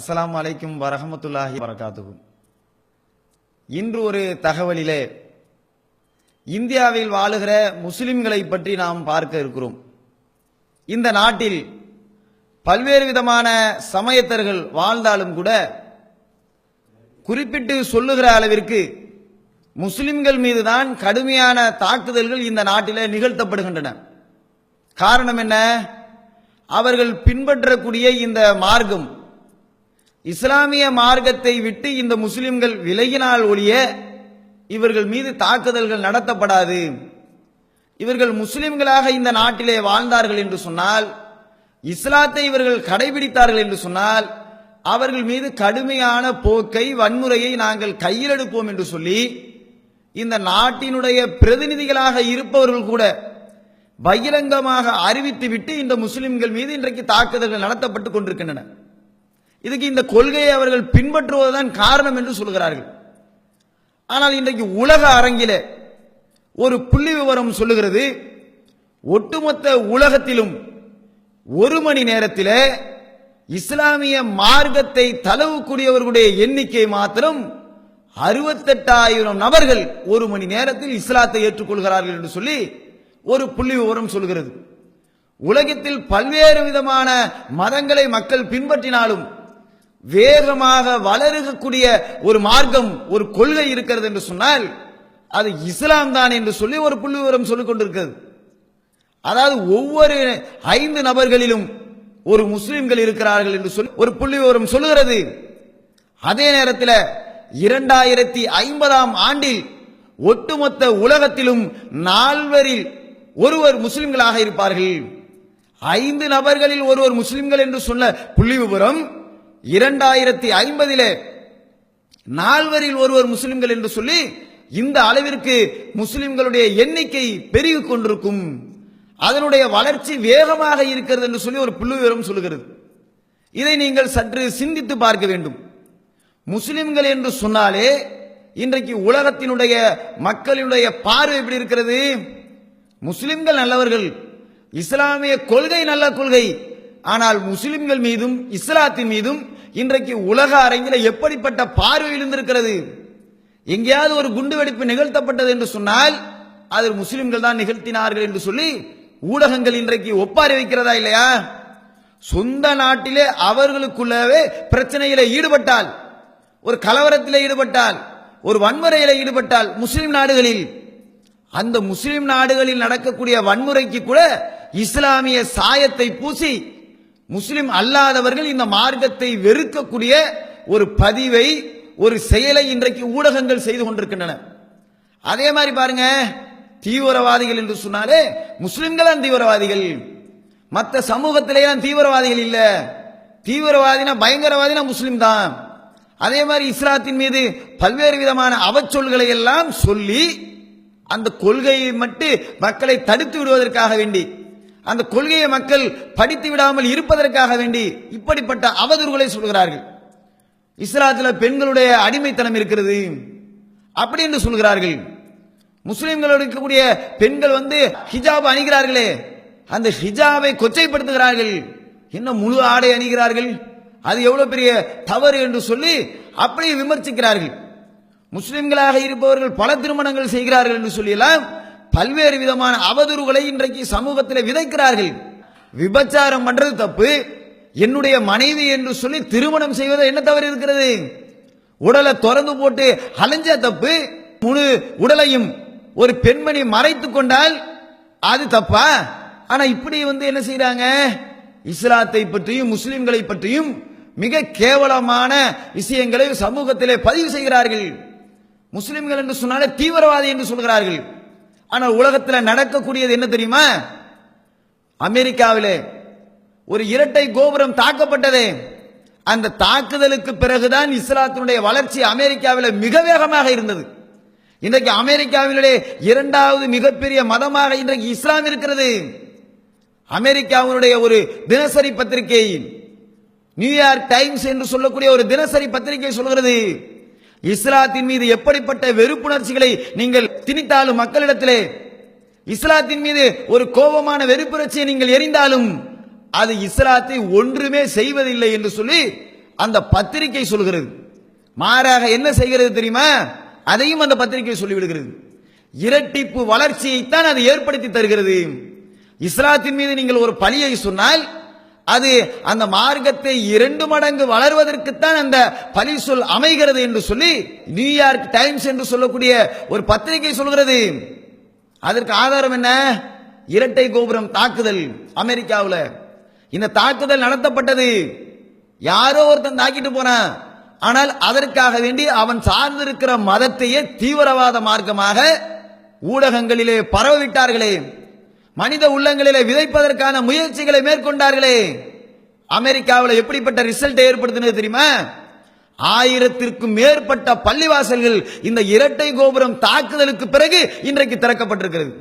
அஸ்லாம் வலைக்கும் வரஹமத்துல்லாஹி வரகாத்துகும் இன்று ஒரு தகவலிலே இந்தியாவில் வாழுகிற முஸ்லிம்களை பற்றி நாம் பார்க்க இருக்கிறோம். இந்த நாட்டில் பல்வேறு விதமான சமயத்தர்கள் வாழ்ந்தாலும் கூட குறிப்பிட்டு சொல்லுகிற அளவிற்கு முஸ்லிம்கள் மீதுதான் கடுமையான தாக்குதல்கள் இந்த நாட்டிலே நிகழ்த்தப்படுகின்றன. காரணம் என்ன? அவர்கள் பின்பற்றக்கூடிய இந்த மார்க்கம் இஸ்லாமிய மார்க்கத்தை விட்டு இந்த முஸ்லிம்கள் விலகினால் ஒழிய இவர்கள் மீது தாக்குதல்கள் நடத்தப்படாது. இவர்கள் முஸ்லிம்களாக இந்த நாட்டிலே வாழ்ந்தார்கள் என்று சொன்னால் இஸ்லாத்தை இவர்கள் கடைபிடித்தார்கள் என்று சொன்னால் அவர்கள் மீது கடுமையான போக்கை வன்முறையை நாங்கள் கையில் எடுப்போம் என்று சொல்லி இந்த நாட்டினுடைய பிரதிநிதிகளாக இருப்பவர்கள் கூட பகிரங்கமாக அறிவித்துவிட்டு இந்த முஸ்லிம்கள் மீது இன்றைக்கு தாக்குதல்கள் நடத்தப்பட்டுக் கொண்டிருக்கின்றன. இதுக்கு இந்த கொள்கையை அவர்கள் பின்பற்றுவதுதான் காரணம் என்று சொல்கிறார்கள் ஆனால் இன்றைக்கு உலக அரங்கில ஒரு புள்ளி விவரம் சொல்லுகிறது. ஒட்டுமொத்த உலகத்திலும் ஒரு மணி நேரத்தில் இஸ்லாமிய மார்க்கத்தை தளவுக்கூடியவர்களுடைய எண்ணிக்கை மாத்திரம் அறுபத்தெட்டாயிரம் நபர்கள் ஒரு மணி நேரத்தில் இஸ்லாத்தை ஏற்றுக்கொள்கிறார்கள் என்று சொல்லி ஒரு புள்ளி விவரம் சொல்கிறது உலகத்தில் பல்வேறு விதமான மதங்களை மக்கள் பின்பற்றினாலும் வேகமாக வளருகக்கூடிய ஒரு மார்க்கம் ஒரு கொள்கை இருக்கிறது என்று சொன்னால் அது இஸ்லாம் தான் என்று சொல்லி ஒரு புள்ளி விவரம் சொல்லிக் கொண்டிருக்கிறது. அதாவது ஒவ்வொரு ஐந்து நபர்களிலும் ஒரு முஸ்லிம்கள் இருக்கிறார்கள் என்று சொல்லி ஒரு புள்ளி விவரம் சொல்லுகிறது. அதே நேரத்தில் இரண்டாயிரத்தி ஐம்பதாம் ஆண்டில் ஒட்டுமொத்த உலகத்திலும் நால்வரில் ஒருவர் முஸ்லிம்களாக இருப்பார்கள். ஐந்து நபர்களில் ஒருவர் முஸ்லிம்கள் என்று சொன்ன புள்ளி விவரம் இரண்டாயிரத்தி ஐம்பதிலே நால்வரில் ஒருவர் முஸ்லிம்கள் என்று சொல்லி இந்த அளவிற்கு முஸ்லிம்களுடைய எண்ணிக்கை பெருகிக் கொண்டிருக்கும். அதனுடைய வளர்ச்சி வேகமாக இருக்கிறது என்று சொல்லி ஒரு புள்ளி விவரம் சொல்லுகிறது. இதை நீங்கள் சற்று சிந்தித்து பார்க்க வேண்டும். முஸ்லிம்கள் என்று சொன்னாலே இன்றைக்கு உலகத்தினுடைய மக்களினுடைய பார்வை எப்படி இருக்கிறது? முஸ்லிம்கள் நல்லவர்கள் இஸ்லாமிய கொள்கை நல்ல கொள்கை. ஆனால் முஸ்லிம்கள் மீதும் இஸ்லாத்தின் மீதும் இன்றைக்கு உலக அரங்கில் எப்படிப்பட்ட பார்வை இருந்திருக்கிறது எங்கேயாவது ஒரு குண்டுவெடிப்பு நிகழ்த்தப்பட்டது என்று சொன்னால் அது முஸ்லிம்கள் தான் நிகழ்த்தினார்கள் என்று சொல்லி ஊடகங்கள் இன்றைக்கு ஒப்பாரி வைக்கிறதா இல்லையா? சொந்த நாட்டிலே அவர்களுக்குள்ளவே பிரச்சனையில ஈடுபட்டால் ஒரு கலவரத்தில் ஈடுபட்டால் ஒரு வன்முறையில் ஈடுபட்டால் முஸ்லிம் நாடுகளில் அந்த முஸ்லிம் நாடுகளில் நடக்கக்கூடிய வன்முறைக்கு கூட இஸ்லாமிய சாயத்தை பூசி முஸ்லிம் அல்லாதவர்கள் இந்த மார்க்கத்தை வெறுக்கக்கூடிய ஒரு பதிவை ஒரு செயலை இன்றைக்கு ஊடகங்கள் செய்து கொண்டிருக்கின்றன. அதே மாதிரி பாருங்க தீவிரவாதிகள் என்று சொன்னாலே முஸ்லிம்கள் தான் தீவிரவாதிகள். மற்ற சமூகத்திலே தான் தீவிரவாதிகள் இல்லை. தீவிரவாதினா பயங்கரவாதினா முஸ்லிம் தான். அதே மாதிரி இஸ்லாத்தின் மீது பல்வேறு விதமான அவச்சொல்களை எல்லாம் சொல்லி அந்த கொள்கையை மட்டும் மக்களை தடுத்து விடுவதற்காக வேண்டி அந்த கொள்கையை மக்கள் படித்து விடாமல் இருப்பதற்காக வேண்டி இப்படிப்பட்ட அவதூறுகளை சொல்கிறார்கள். இஸ்லாத்தில் பெண்களுடைய அடிமைத்தனம் இருக்கிறது அப்படி என்று சொல்கிறார்கள். முஸ்லிம்களோடு இருக்கக்கூடிய பெண்கள் வந்து ஹிஜாப் அணிகிறார்களே அந்த ஹிஜாபை கொச்சைப்படுத்துகிறார்கள். என்ன முழு ஆடை அணிகிறார்கள். அது எவ்வளவு பெரிய தவறு என்று சொல்லி அப்படியே விமர்சிக்கிறார்கள். முஸ்லிம்களாக இருப்பவர்கள் பல திருமணங்கள் செய்கிறார்கள் என்று சொல்லியெல்லாம் பல்வேறு விதமான அவதூறுகளை இன்றைக்கு சமூகத்தில் விதைக்கிறார்கள். விபச்சாரம் பண்றது தப்பு. என்னுடைய மனைவி என்று சொல்லி திருமணம் செய்வது என்ன தவறு இருக்கிறது? உடலை திறந்து போட்டு அலைஞ்ச தப்பு. முழு உடலையும் ஒரு பெண்மணி மறைத்து கொண்டால் அது தப்பா? ஆனா இப்படி வந்து என்ன செய்யறாங்க இஸ்லாத்தை பற்றியும் முஸ்லிம்களை பற்றியும் மிக கேவலமான விஷயங்களை சமூகத்திலே பதிவு செய்கிறார்கள். முஸ்லிம்கள் என்று சொன்னாலே தீவிரவாதி என்று சொல்கிறார்கள். ஆனால் உலகத்தில் நடக்கக்கூடியது என்ன தெரியுமா? அமெரிக்காவிலே ஒரு இரட்டை கோபுரம் தாக்கப்பட்டதே. அந்த தாக்குதலுக்கு பிறகுதான் இஸ்லாத்தினுடைய வளர்ச்சி அமெரிக்காவில் மிக வேகமாக இருந்தது. இன்றைக்கு அமெரிக்காவிலே இரண்டாவது மிகப்பெரிய மதமாக இன்றைக்கு இஸ்லாம் இருக்கிறது. அமெரிக்காவினுடைய ஒரு தினசரி பத்திரிகை நியூயார்க் டைம்ஸ் என்று சொல்லக்கூடிய ஒரு தினசரி பத்திரிகை சொல்கிறது. இஸ்லாத்தின் மீது எப்படிப்பட்ட வெறுப்புணர்ச்சிகளை நீங்கள் திணித்தாலும் மக்களிடத்திலே இஸ்லாத்தின் மீது ஒரு கோபமான வெறுப்புணர்ச்சியை நீங்கள் எரிந்தாலும் அது இஸ்லாத்தை ஒன்றுமே செய்வதில்லை என்று சொல்லி அந்த பத்திரிகை சொல்கிறது. மாறாக என்ன செய்கிறது தெரியுமா? அதையும் அந்த பத்திரிகை சொல்லிவிடுகிறது. இரட்டிப்பு வளர்ச்சியைத்தான் அது ஏற்படுத்தி தருகிறது. இஸ்லாத்தின் மீது நீங்கள் ஒரு பழியை சொன்னால் அது அந்த மார்க்கத்தை இரண்டு மடங்கு வளர்வதற்குத்தான் அந்த பலி சொல் அமைகிறது என்று சொல்லி நியூயார்க் டைம்ஸ் என்று சொல்லக்கூடிய ஒரு பத்திரிகை சொல்கிறது. அதற்கு ஆதாரம் என்ன? இரட்டை கோபுரம் தாக்குதல் அமெரிக்காவில். இந்த தாக்குதல் நடத்தப்பட்டது. யாரோ ஒருத்தன் தாக்கிட்டு போனான். ஆனால் அதற்காக வேண்டி அவன் சார்ந்திருக்கிற மதத்தையே தீவிரவாத மார்க்கமாக ஊடகங்களிலே பரவவிட்டார்களே மனித உள்ளங்களிலே விதைப்பதற்கான முயற்சிகளை மேற்கொண்டார்களே. அமெரிக்காவில் எப்படிப்பட்ட ரிசல்ட் ஏற்படுத்தினது தெரியுமா? ஆயிரத்திற்கும் மேற்பட்ட பள்ளிவாசல்கள் இந்த இரட்டை கோபுரம் தாக்குதலுக்கு பிறகு இன்றைக்கு திறக்கப்பட்டிருக்கிறது.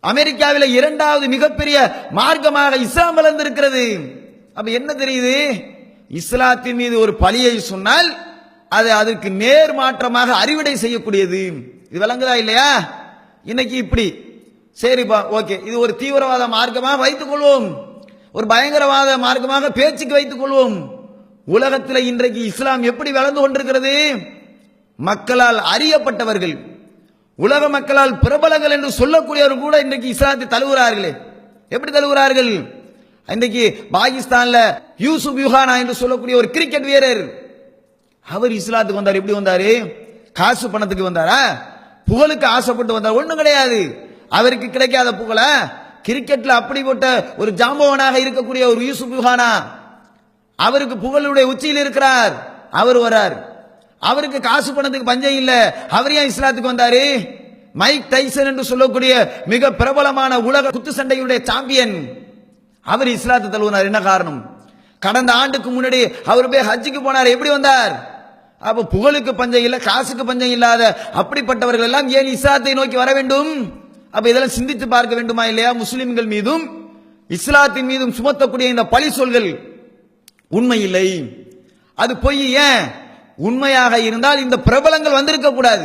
அமெரிக்காவில் இரண்டாவது மிகப்பெரிய மார்க்கமாக இஸ்லாம் வளர்ந்திருக்கிறது. அப்ப என்ன தெரியுது? இஸ்லாத்தின் மீது ஒரு பழியை சொன்னால் அது அதற்கு நேர் மாற்றமாக அறிவடை செய்யக்கூடியது. இது விளங்குதா இல்லையா? இன்னைக்கு இப்படி. சரிப்பா ஓகே. இது ஒரு தீவிரவாத மார்க்கமாக வைத்துக் கொள்வோம். ஒரு பயங்கரவாத மார்க்கமாக பேச்சுக்கு வைத்துக் கொள்வோம். உலகத்தில் இன்றைக்கு இஸ்லாம் எப்படி வளர்ந்து கொண்டிருக்கிறது? மக்களால் அறியப்பட்டவர்கள் உலக மக்களால் பிரபலங்கள் என்று சொல்லக்கூடியவர்கள் கூட இன்றைக்கு இஸ்லாத்தை தழுவுகிறார்களே. எப்படி தழுவுகிறார்கள்? இன்றைக்கு பாகிஸ்தான்ல யூசுப் யுஹானா என்று சொல்லக்கூடிய ஒரு கிரிக்கெட் வீரர். அவர் இஸ்லாத்துக்கு வந்தார். எப்படி வந்தாரு? காசு பணத்துக்கு வந்தாரா? புகழுக்கு ஆசைப்பட்டு வந்தார். ஒன்றும் கிடையாது. அவருக்கு கிடைக்காத புகழ? கிரிக்கெட்ல அப்படிப்பட்ட ஒரு ஜாம்பவனாக இருக்கக்கூடிய ஒரு யூசுப் யுஹானா அவருக்கு புகழுடைய உச்சியில் இருக்கிறார். அவர் வரார் அவருக்கு காசு பணத்துக்கு பஞ்சம் இல்ல. அவர் ஏன் இஸ்லாத்துக்கு வந்தாரு? மைக் டைசன் என்று சொல்லக்கூடிய மிக பிரபலமான உலக குத்து சண்டையுடைய சாம்பியன். அவர் இஸ்லாத்து தழுவினார். என்ன காரணம்? கடந்த ஆண்டுக்கு முன்னாடி அவர் போய் ஹஜ்ஜுக்கு போனார். எப்படி வந்தார்? அப்ப புகழுக்கு பஞ்சம் இல்லை காசுக்கு பஞ்சம் இல்லாத அப்படிப்பட்டவர்கள் எல்லாம் ஏன் இஸ்லாத்தை நோக்கி வர வேண்டும்? அப்ப இதெல்லாம் சிந்தித்து பார்க்க வேண்டுமா இல்லையா? முஸ்லிம்கள் மீதும் இஸ்லாத்தின் மீதும் சுமத்தக்கூடிய இந்த பழி சொல்கள் உண்மை இல்லை அது பொய் ஏன்? உண்மையாக இருந்தால் இந்த பிரபலங்கள் வந்திருக்க கூடாது.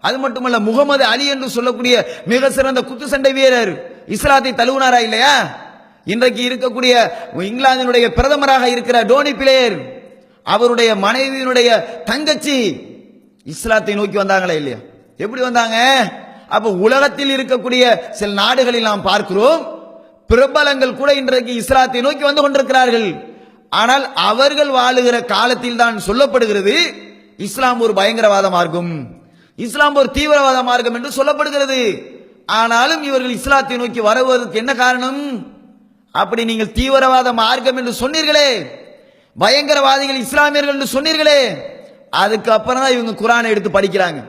அது மட்டுமல்ல முகமது அலி என்று சொல்லக்கூடிய மிக சிறந்த குத்து சண்டை வீரர் இஸ்லாத்தை தழுவினாரா இல்லையா? இன்றைக்கு இருக்கக்கூடிய இங்கிலாந்தினுடைய பிரதமராக இருக்கிற டோனி பிளேயர். அவருடைய மனைவியினுடைய தங்கச்சி இஸ்லாத்தை நோக்கி வந்தாங்களா இல்லையா? எப்படி வந்தாங்க? அப்ப உலகத்தில் இருக்கக்கூடிய சில நாடுகளில் நாம் பார்க்கிறோம். பிரபலங்கள் கூட இன்றைக்கு இஸ்லாத்தை நோக்கி வந்து கொண்டிருக்கிறார்கள். ஆனால் அவர்கள் வாழுகிற காலத்தில் தான் சொல்லப்படுகிறது இஸ்லாம் ஒரு பயங்கரவாத மார்க்கம். இஸ்லாம் ஒரு தீவிரவாத மார்க்கம் என்று சொல்லப்படுகிறது. ஆனாலும் இவர்கள் இஸ்லாத்தை நோக்கி வருவதற்கு என்ன காரணம்? அப்படி நீங்கள் தீவிரவாத மார்க்கம் என்று சொன்னீர்களே. பயங்கரவாதிகள் இஸ்லாமியர்கள் என்று சொன்னீர்களே. அதுக்கப்புறம் தான் இவங்க குரானை எடுத்து படிக்கிறாங்க.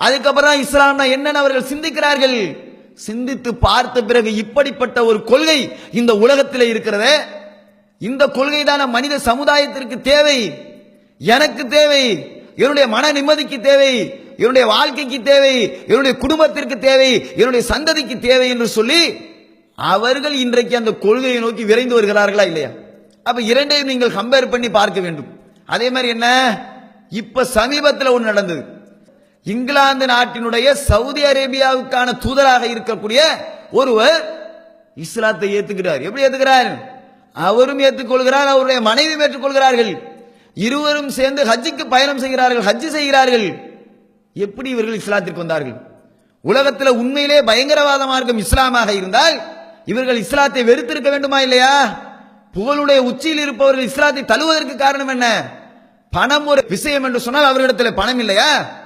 அதுக்கப்புறம் தான் இஸ்லாம்னா என்னன்னு அவர்கள் சிந்திக்கிறார்கள். சிந்தித்து பார்த்த பிறகு இப்படிப்பட்ட ஒரு கொள்கை இந்த உலகத்தில் இருக்கிறத. இந்த கொள்கை தான மனித சமுதாயத்திற்கு தேவை. எனக்கு தேவை. என்னுடைய மன நிம்மதிக்கு தேவை. என்னுடைய வாழ்க்கைக்கு தேவை. என்னுடைய குடும்பத்திற்கு தேவை. என்னுடைய சந்ததிக்கு தேவை என்று சொல்லி அவர்கள் இன்றைக்கு அந்த கொள்கையை நோக்கி விரைந்து வருகிறார்களா இல்லையா? அப்ப இரண்டையும் நீங்கள் கம்பேர் பண்ணி பார்க்க வேண்டும். அதே மாதிரி என்ன? இப்ப சமீபத்தில் ஒன்று நடந்தது. இங்கிலாந்து நாட்டினுடைய சவுதி அரேபியாவுக்கான தூதராக இருக்கக்கூடிய ஒருவர் இஸ்லாத்தை ஏத்துக்கிறார். எப்படி ஏத்துக்கிறார்? அவரும் ஏற்றுக்கொள்கிறார் அவருடைய மனைவியும் ஏற்றுக்கொள்கிறார்கள். இருவரும் சேர்ந்து ஹஜ்ஜுக்கு பயணம் செய்கிறார்கள் ஹஜ்ஜு செய்கிறார்கள். எப்படி இவர்கள் இஸ்லாத்திற்கு வந்தார்கள்? உலகத்தில் உண்மையிலே பயங்கரவாத மார்க்கம் இஸ்லாமாக இருந்தால் இவர்கள் இஸ்லாத்தை வெறுத்திருக்க வேண்டுமா இல்லையா? புகழுடைய உச்சியில் இருப்பவர்கள் இஸ்லாத்தை தழுவதற்கு காரணம் என்ன? பணம் ஒரு விஷயம் என்று சொன்னால் அவர்களிடத்தில் பணம் இல்லையா?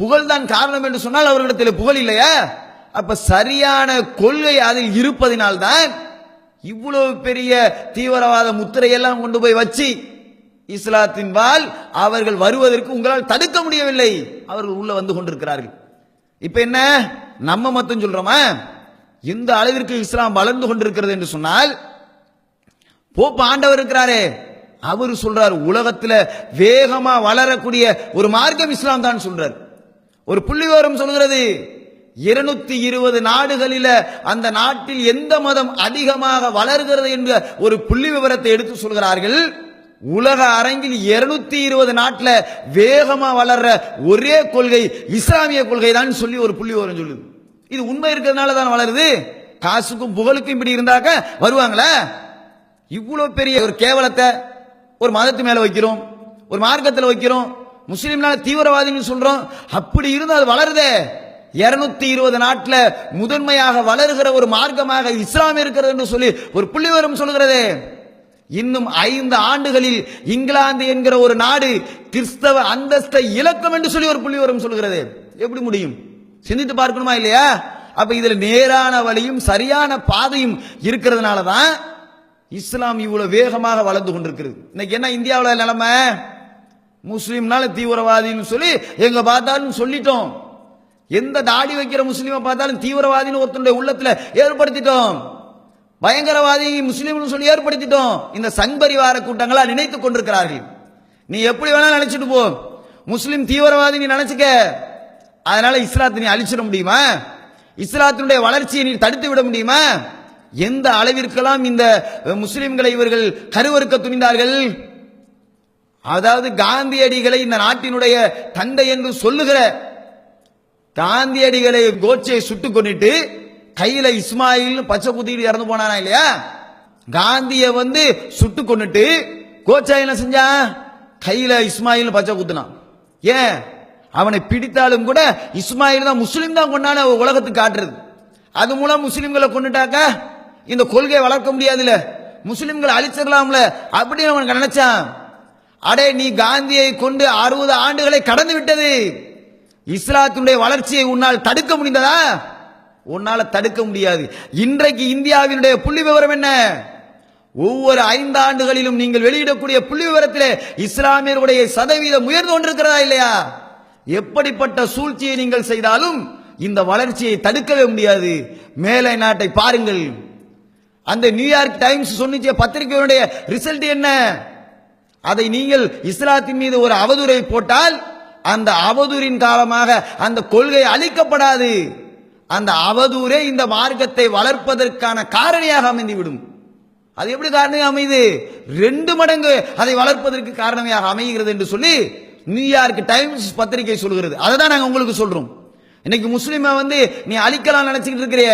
புகழ் தான் காரணம் என்று சொன்னால் அவர்களிடத்தில் புகழ் இல்லையா? அப்ப சரியான கொள்கை அதில் இருப்பதினால்தான் இவ்வளவு பெரிய தீவிரவாத முத்திரையெல்லாம் கொண்டு போய் வச்சு இஸ்லாத்தின் வால் அவர்கள் வருவதற்கு உங்களால் தடுக்க முடியவில்லை. அவர்கள் உள்ள வந்து கொண்டிருக்கிறார்கள். இப்ப என்ன? நம்ம மட்டும் சொல்றோமா? இந்த அளவிற்கு இஸ்லாம் வளர்ந்து கொண்டிருக்கிறது என்று சொன்னால் போப்பு ஆண்டவர் இருக்கிறாரே அவர் சொல்றார் உலகத்தில் வேகமா வளரக்கூடிய ஒரு மார்க்கம் இஸ்லாம் தான் சொல்றார். ஒரு புள்ளிவிவரம் சொல்கிறது. இருநூத்தி இருபது நாடுகளில அந்த நாட்டில் எந்த மதம் அதிகமாக வளர்கிறது என்ற ஒரு புள்ளி விவரத்தை எடுத்து சொல்கிறார்கள். உலக அரங்கில் இருநூத்தி இருபது நாட்டில் வேகமா வளர்ற ஒரே கொள்கை இஸ்லாமிய கொள்கை தான் சொல்லி ஒரு புள்ளி விவரம் சொல்லுது. இது உண்மை இருக்கிறதுனால தான் வளருது? காசுக்கும் புகழுக்கும் இப்படி இருந்தாக்க வருவாங்களா? இவ்வளோ பெரிய ஒரு கேவலத்தை ஒரு மதத்து மேலே வைக்கிறோம் ஒரு மார்க்கத்தில் வைக்கிறோம் முஸ்லீம்னால தீவிரவாதின்னு சொல்றோம். அப்படி இருந்து அது வளருதே. இருநூத்தி இருபது நாட்டில் முதன்மையாக வளருகிற ஒரு மார்க்கமாக இஸ்லாம் இருக்கிறது என்று சொல்லி ஒரு புள்ளிவரம் சொல்கிறதே இன்னும் ஐந்து ஆண்டுகளில் இங்கிலாந்து என்கிற ஒரு நாடு கிறிஸ்தவ அந்தஸ்தை இலக்கம் என்று சொல்லி ஒரு புள்ளிவரம் சொல்கிறது எப்படி முடியும்? சிந்தித்து பார்க்கணுமா இல்லையா? அப்ப இதுல நேரான வழியும் சரியான பாதையும் இருக்கிறதுனால தான் இஸ்லாம் இவ்வளவு வேகமாக வளர்ந்து கொண்டிருக்கிறது. இன்னைக்கு என்ன இந்தியாவில் நிலைமை? முஸ்லீம்னால தீவிரவாதின்னு சொல்லி எங்க பார்த்தாலும் சொல்லிட்டோம். எந்த தாடி வைக்கிற முஸ்லீமை பார்த்தாலும் தீவிரவாதின்னு ஒருத்தனுடைய உள்ளத்துல ஏற்படுத்திட்டோம். பயங்கரவாதி முஸ்லீம்னு சொல்லி ஏற்படுத்திட்டோம். இந்த சங்பரிவார கூட்டங்களா நினைத்துக் கொண்டிருக்கிறார்கள். நீ எப்படி வேணா நினைச்சிட்டு போ. முஸ்லீம் தீவிரவாதி நீ நினைச்சுக்க. அதனால இஸ்லாத்தை நீ அழிச்சிட முடியுமா? இஸ்லாத்தினுடைய வளர்ச்சியை நீ தடுத்து விட முடியுமா? எந்த அளவிற்கெல்லாம் இந்த முஸ்லிம்களை இவர்கள் கருவறுக்க துணிந்தார்கள்? அதாவது காந்தியடிகளை இந்த நாட்டினுடைய தந்தை என்று சொல்லுகிற காந்தியடிகளை கோச்சையை சுட்டு கொண்டுட்டு கையில இஸ்மாயில் பச்சை குத்திட்டு இறந்து போனானா இல்லையா? காந்திய வந்து சுட்டு கொண்டுட்டு கோச்சா என்ன செஞ்சான் கையில இஸ்மாயில் பச்சை குத்துனான் ஏன்? அவனை பிடித்தாலும் கூட இஸ்மாயில் தான் முஸ்லீம் தான் கொண்டான உலகத்துக்கு காட்டுறது. அது மூலம் முஸ்லீம்களை கொண்டுட்டாக்க இந்த கொள்கையை வளர்க்க முடியாதுல்ல. முஸ்லீம்களை அழிச்சிடலாம்ல. அப்படின்னு அவன் நினைச்சான். அடே நீ காந்தியை கொண்டு அறுபது ஆண்டுகளை கடந்து விட்டது. இஸ்லாத்தினுடைய வளர்ச்சியை உன்னால் தடுக்க முடிந்ததா? உன்னால தடுக்க முடியாது. இன்றைக்கு இந்தியாவினுடைய புள்ளி விவரம் என்ன? ஒவ்வொரு ஐந்து ஆண்டுகளிலும் நீங்கள் வெளியிடக்கூடிய புள்ளி விவரத்திலே இஸ்லாமியர்களுடைய சதவீதம் உயர்ந்து கொண்டிருக்கிறதா இல்லையா? எப்படிப்பட்ட சூழ்ச்சியை நீங்கள் செய்தாலும் இந்த வளர்ச்சியை தடுக்கவே முடியாது. மேலை நாட்டை பாருங்கள். அந்த நியூயார்க் டைம்ஸ் சொன்னிச்ச பத்திரிகையுடைய ரிசல்ட் என்ன? அதை நீங்கள் இஸ்லாத்தின் மீது ஒரு அவதூறை போட்டால் அந்த அவதூறின் காலமாக அந்த கொள்கை அழிக்கப்படாது. அந்த அவதூரே இந்த மார்க்கத்தை வளர்ப்பதற்கான காரணியாக அமைந்துவிடும். அது எப்படி காரணமாக அமையுது? ரெண்டு மடங்கு அதை வளர்ப்பதற்கு காரணமாக அமைகிறது என்று சொல்லி நியூயார்க் டைம்ஸ் பத்திரிகை சொல்கிறது. அதை தான் நாங்கள் உங்களுக்கு சொல்றோம். இன்னைக்கு முஸ்லீமை வந்து நீ அழிக்கலாம் நினைச்சுக்கிட்டு இருக்கிறிய.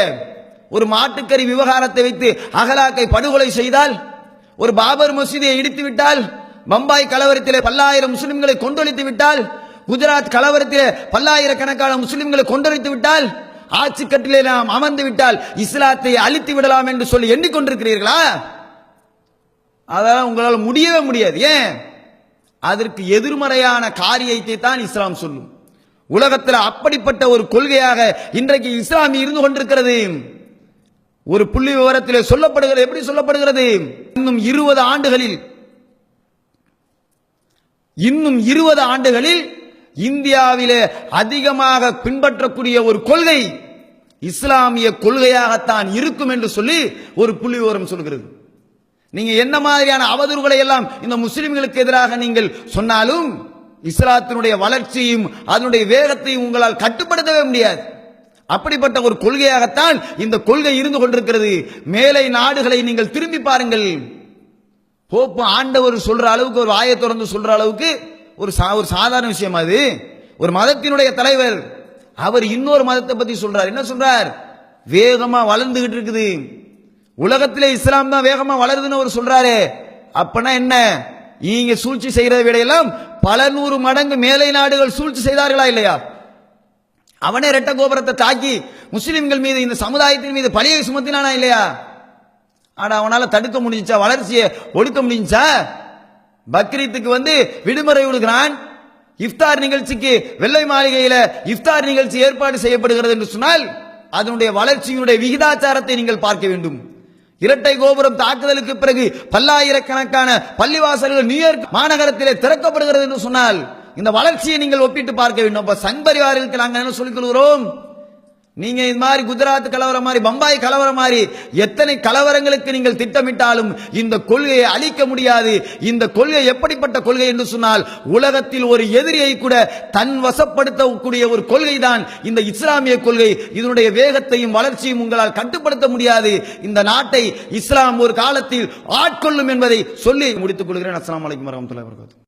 ஒரு மாட்டுக்கறி விவகாரத்தை வைத்து அகலாக்கை படுகொலை செய்தால் ஒரு பாபர் மசூதியை இடித்து விட்டால் பம்பாய் கலவரத்திலே பல்லாயிரம் முஸ்லிம்களை கொண்டொழித்து விட்டால் குஜராத் கலவரத்திலே பல்லாயிரக்கணக்கான முஸ்லிம்களை கொண்டொழித்து விட்டால் ஆட்சி கட்டிலே நாம் அமர்ந்து விட்டால் இஸ்லாத்தை அழித்து விடலாம் என்று சொல்லி எண்ணிக்கொண்டிருக்கிறீர்களா? அதெல்லாம் உங்களால் முடியவே முடியாது. ஏன்? அதற்கு எதிர்மறையான காரியத்தை தான் இஸ்லாம் சொல்லும். உலகத்தில் அப்படிப்பட்ட ஒரு கொள்கையாக இன்றைக்கு இஸ்லாம் இருந்து கொண்டிருக்கிறது. ஒரு புள்ளி விவரத்தில் சொல்லப்படுகிறது. எப்படி சொல்லப்படுகிறது? இன்னும் இருபது ஆண்டுகளில் இன்னும் இருபது ஆண்டுகளில் இந்தியாவிலே அதிகமாக பின்பற்றக்கூடிய ஒரு கொள்கை இஸ்லாமிய கொள்கையாகத்தான் இருக்கும் என்று சொல்லி ஒரு புள்ளி விவரம் சொல்கிறது. நீங்க என்ன மாதிரியான அவதூறுகளை எல்லாம் இந்த முஸ்லிம்களுக்கு எதிராக நீங்கள் சொன்னாலும் இஸ்லாத்தினுடைய வளர்ச்சியும் அதனுடைய வேகத்தையும் உங்களால் கட்டுப்படுத்தவே முடியாது. அப்படிப்பட்ட ஒரு கொள்கையாகத்தான் இந்த கொள்கை இருந்து கொண்டிருக்கிறது. மேலை நாடுகளை நீங்கள் திரும்பி பாருங்கள். போப்பு ஆண்டவர் சொல்ற அளவுக்கு ஒரு வாயை திறந்து சொல்ற அளவுக்கு ஒரு சா- ஒரு சாதாரண விஷயம் அது. ஒரு மதத்தினுடைய தலைவர் அவர் இன்னொரு மதத்தை பத்தி சொல்றார். என்ன சொல்றார்? வேகமா வளர்ந்துகிட்டு இருக்குது. உலகத்திலே இஸ்லாம் தான் வேகமா வளருதுன்னு அவர் சொல்றாரு. அப்பனா என்ன? நீங்க சூழ்ச்சி செய்யறதை விடையெல்லாம் பல நூறு மடங்கு மேலை நாடுகள் சூழ்ச்சி செய்தார்களா இல்லையா? அவனே ரெட்ட கோபுரத்தை தாக்கி முஸ்லிம்கள் மீது இந்த சமுதாயத்தின் மீது பழியை சுமத்தினானா இல்லையா? ஆனா அவனால தடுக்க முடிஞ்சா வளர்ச்சியை ஒடுக்க முடிஞ்சா பக்ரீத்துக்கு வந்து விடுமுறை விடுகிறான் இஃப்தார் நிகழ்ச்சிக்கு வெள்ளை மாளிகையில இஃப்தார் நிகழ்ச்சி ஏற்பாடு செய்யப்படுகிறது என்று சொன்னால் அதனுடைய வளர்ச்சியினுடைய விகிதாச்சாரத்தை நீங்கள் பார்க்க வேண்டும். இரட்டை கோபுரம் தாக்குதலுக்கு பிறகு பல்லாயிரக்கணக்கான பள்ளிவாசல்கள் நியூயார்க் மாநகரத்திலே திறக்கப்படுகிறது என்று சொன்னால் இந்த வளர்ச்சியை நீங்கள் ஒப்பிட்டு பார்க்க வேண்டும். அப்ப சங் பரிவாரங்களுக்கு நாங்கள் என்ன சொல்லிக் கொள்கிறோம்? நீங்க இது மாதிரி குஜராத் கலவரம் மாதிரி பம்பாய் கலவரம் மாதிரி எத்தனை கலவரங்களுக்கு நீங்கள் திட்டமிட்டாலும் இந்த கொள்கையை அழிக்க முடியாது. இந்த கொள்கை எப்படிப்பட்ட கொள்கை என்று சொன்னால் உலகத்தில் ஒரு எதிரியை கூட தன் வசப்படுத்தக்கூடிய ஒரு கொள்கை தான் இந்த இஸ்லாமிய கொள்கை. இதனுடைய வேகத்தையும் வளர்ச்சியும் உங்களால் கட்டுப்படுத்த முடியாது. இந்த நாட்டை இஸ்லாம் ஒரு காலத்தில் ஆட்கொள்ளும் என்பதை சொல்லி முடித்துக் கொள்கிறேன். அஸ்லாம் வலைக்கம் வரமத்துல வர்கத்து